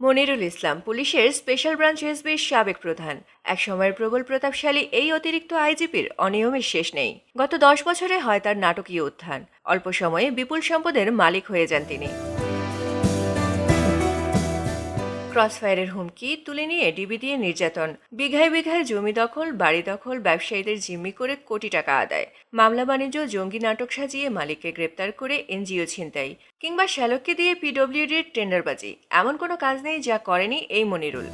মনিরুল ইসলাম, পুলিশের special branch এসবির সাবেক প্রধান। এক সময়ের প্রবল প্রতাপশালী, এই অতিরিক্ত আইজিপির অনিয়মের শেষ নেই। গত দশ বছরে হয় তার নাটকীয় উত্থান। অল্প সময়ে বিপুল সম্পদের মালিক হয়ে যান তিনি। ক্রসফায়ারের হুমকি তুলে নিয়ে ডিবি দিয়ে নির্যাতন। বিঘায় বিঘায় জমি দখল, বাড়ি দখল, ব্যবসায়ীদের জিম্মি করে কোটি টাকা আদায়। মামলা বাণিজ্য, জঙ্গি নাটক সাজিয়ে মালিককে গ্রেপ্তার করে এনজিও ছিনতাই কিংবা শ্যালককে দিয়ে পিডব্লিউডির টেন্ডারবাজি। এমন কোনো কাজ নেই যা করেনি এই মনিরুল।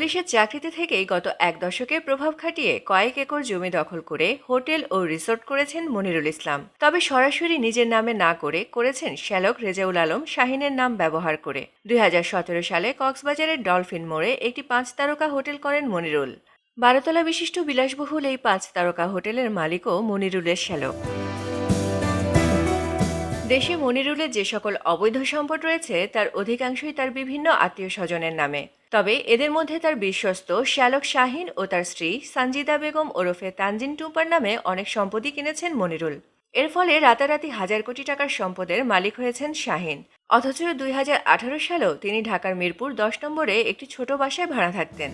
পুলিশের চাকরিতে থেকেই গত এক দশকে প্রভাব খাটিয়ে কয়েক একর জমি দখল করে হোটেল ও রিসোর্ট করেছেন মনিরুল ইসলাম। তবে সরাসরি নিজের নামে না করে করেছেন শ্যালক রেজাউল আলম শাহিনের নাম ব্যবহার করে। দুই হাজার সতেরো সালে কক্সবাজারের ডলফিন মোড়ে একটি পাঁচ তারকা হোটেল করেন মনিরুল। বারোতলা বিশিষ্ট বিলাসবহুল এই পাঁচ তারকা হোটেলের মালিকও মনিরুলের শ্যালক। দেশে মনিরুলের যে সকল অবৈধ সম্পদ রয়েছে, তার অধিকাংশই তার বিভিন্ন আত্মীয় স্বজনের নামে। তবে এদের মধ্যে তার বিশ্বস্ত শ্যালক শাহিন ও তার স্ত্রী সঞ্জিদা বেগম ওরফে তানজিন টুম্পার নামে অনেক সম্পত্তি কিনেছেন মনিরুল। এর ফলে রাতারাতি হাজার কোটি টাকার সম্পদের মালিক হয়েছেন শাহিন। অথচ দুই সালেও তিনি ঢাকার মিরপুর দশ নম্বরে একটি ছোট বাসায় ভাড়া থাকতেন।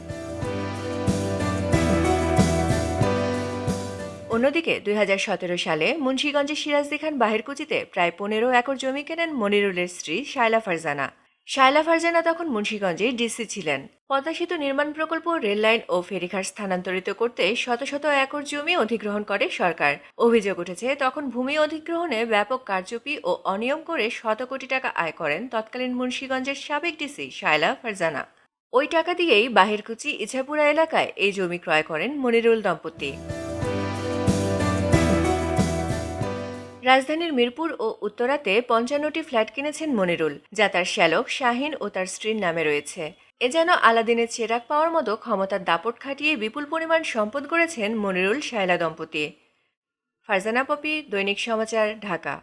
অন্যদিকে দুই হাজার সতেরো সালে মুন্সীগঞ্জের সিরাজদি খান বাহিরকুচিতে প্রায় পনেরো একর জমি কেনেন মনিরুলের স্ত্রী শায়লা ফারজানা। শায়লা ফারজানা তখন মুন্সীগঞ্জে ডিসি ছিলেন। পদ্মা সেতু নির্মাণ প্রকল্প রেললাইন ও ফেরিঘাট স্থানান্তরিত করতে শত শত একর জমি অধিগ্রহণ করে সরকার। অভিযোগ উঠেছে, তখন ভূমি অধিগ্রহণে ব্যাপক কারচুপি ও অনিয়ম করে শত কোটি টাকা আয় করেন তৎকালীন মুন্সীগঞ্জের সাবেক ডিসি শায়লা ফারজানা। ওই টাকা দিয়েই বাহিরকুচি ইছাপুরা এলাকায় এই জমি ক্রয় করেন মনিরুল দম্পতি। রাজধানীর মিরপুর ও উত্তরাতে পঞ্চান্নটি ফ্ল্যাট কিনেছেন মনিরুল, যা তার শ্যালক শাহিন ও তার স্ত্রীর নামে রয়েছে। এ যেন আলাদিনের চেরাক পাওয়ার মতো ক্ষমতার দাপট খাটিয়ে বিপুল পরিমাণ সম্পদ গড়েছেন মনিরুল শায়লা দম্পতি। ফারজানা পপি, দৈনিক সমাচার, ঢাকা।